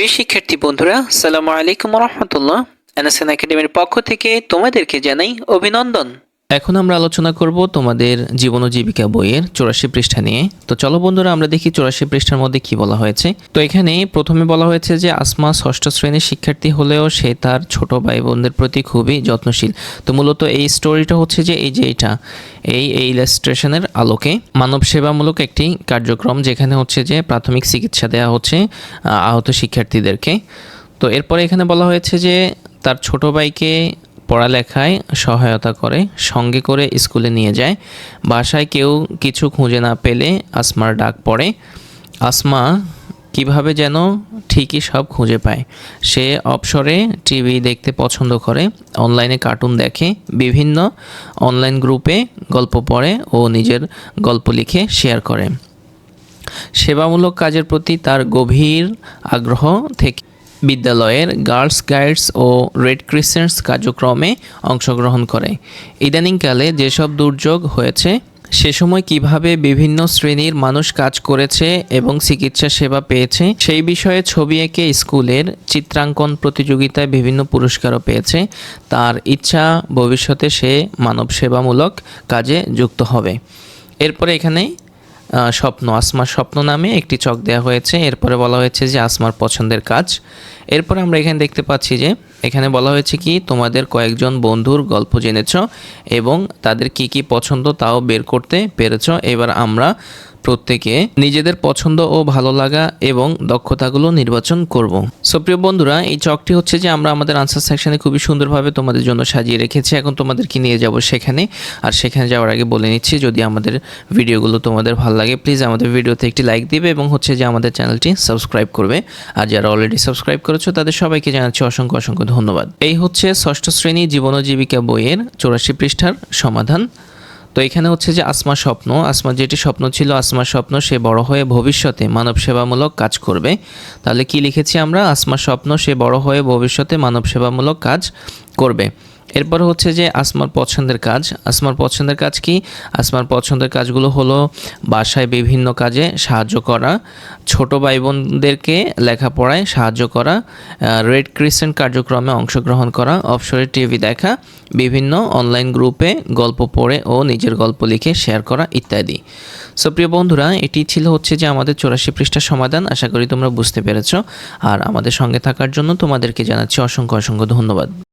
প্রিয় শিক্ষার্থী বন্ধুরা সালামু আলাইকুম রহমতুল্লাহ। এনএসএন একাডেমির পক্ষ থেকে তোমাদেরকে জানাই অভিনন্দন। এখন আমরা আলোচনা করব তোমাদের জীবন ও জীবিকা বইয়ের চৌরাশি পৃষ্ঠা নিয়ে। তো চলো বন্ধুরা, আমরা দেখি চৌরাশি পৃষ্ঠার মধ্যে কি বলা হয়েছে। তো এখানে প্রথমে বলা হয়েছে যে আসমা ষষ্ঠ শ্রেণির শিক্ষার্থী হলেও সে তার ছোট ভাই বোনদের প্রতি খুবই যত্নশীল। তো মূলত এই স্টোরিটা হচ্ছে যে এই যে এটা, এই এই ইলাস্ট্রেশনের আলোকে মানব সেবামূলক একটি কার্যক্রম যেখানে হচ্ছে যে প্রাথমিক চিকিৎসা দেওয়া হচ্ছে আহত শিক্ষার্থীদেরকে। তো এরপরে এখানে বলা হয়েছে যে তার ছোট ভাইকে পড়ালেখায় সহায়তা করে, সঙ্গে করে স্কুলে নিয়ে যায়। বাসায় কেউ কিছু খুঁজে না পেলে আসমার ডাক পড়ে, আসমা, কীভাবে যেন ঠিকই সব খুঁজে পায়। সে অবসরে টিভি দেখতে পছন্দ করে, অনলাইনে কার্টুন দেখে, বিভিন্ন অনলাইন গ্রুপে গল্প পড়ে ও নিজের গল্প লিখে শেয়ার করে। সেবামূলক কাজের প্রতি তার গভীর আগ্রহ থেকে বিদ্যালয়ের গার্লস গাইডস ও রেড ক্রিসেন্টস কার্যক্রমে অংশগ্রহণ করে। ইদানিংকালে যেসব দুর্যোগ হয়েছে, সে সময় কীভাবে বিভিন্ন শ্রেণির মানুষ কাজ করেছে এবং চিকিৎসা সেবা পেয়েছে, সেই বিষয়ে ছবি এঁকে স্কুলের চিত্রাঙ্কন প্রতিযোগিতায় বিভিন্ন পুরস্কারও পেয়েছে। তার ইচ্ছা ভবিষ্যতে সে মানব সেবামূলক কাজে যুক্ত হবে। এরপরে এখানে স্বপ্ন আসমার স্বপ্ন নামে একটি চক দেওয়া হয়েছে। এরপরে বলা হয়েছে যে আসমার পছন্দের কাজ। এরপরে আমরা এখানে দেখতে পাচ্ছি যে এখানে বলা হয়েছে কি, তোমাদের কয়েকজন বন্ধুর গল্প জেনেছ এবং তাদের কি কি পছন্দ তাও বের করতে পেরেছ। এবার আমরা প্রত্যেকে নিজেদের পছন্দ ও ভালো লাগা এবং দক্ষতাগুলো নির্বাচন করব। সো প্রিয় বন্ধুরা, এই চকটি হচ্ছে যে আমরা আমাদের আনসার সেকশনে খুবই সুন্দরভাবে তোমাদের জন্য সাজিয়ে রেখেছি। এখন তোমাদেরকে নিয়ে যাব সেখানে। আর সেখানে যাওয়ার আগে বলে নিচ্ছি, যদি আমাদের ভিডিওগুলো তোমাদের ভালো লাগে প্লিজ আমাদের ভিডিওতে একটি লাইক দিবে এবং হচ্ছে যে আমাদের চ্যানেলটি সাবস্ক্রাইব করবে। আর যারা অলরেডি সাবস্ক্রাইব করেছ, তাদের সবাইকে জানাচ্ছি অসংখ্য অসংখ্য ধন্যবাদ। এই হচ্ছে ষষ্ঠ শ্রেণি জীবন জীবিকা বইয়ের চৌরাশি পৃষ্ঠার সমাধান। তো এখানে হচ্ছে যে আসমা স্বপ্ন। আসমার যেটি স্বপ্ন ছিল, আসমা স্বপ্ন সে বড় হয়ে ভবিষ্যতে মানব সেবামূলক কাজ করবে। তাহলে কি লিখেছি আমরা? আসমা স্বপ্ন সে বড় হয়ে ভবিষ্যতে মানব সেবামূলক কাজ করবে। এরপর হচ্ছে যে আসমার পছন্দের কাজ। আসমার পছন্দের কাজ কি? আসমার পছন্দের কাজগুলো হলো বাসায় বিভিন্ন কাজে সাহায্য করা, ছোট ভাই বোনদেরকে লেখাপড়ায় সাহায্য করা রেড ক্রিসেন্ট কার্যক্রমে অংশগ্রহণ করা অবসরে টিভি দেখা, বিভিন্ন অনলাইন গ্রুপে গল্প পড়ে ও নিজের গল্প লিখে শেয়ার করা ইত্যাদি। সো প্রিয় বন্ধুরা, এটি ছিল হচ্ছে যে আমাদের চৌরাশি পৃষ্ঠার সমাধান। আশা করি তোমরা বুঝতে পেরেছ। আর আমাদের সঙ্গে থাকার জন্য তোমাদেরকে জানাচ্ছি অসংখ্য অসংখ্য ধন্যবাদ।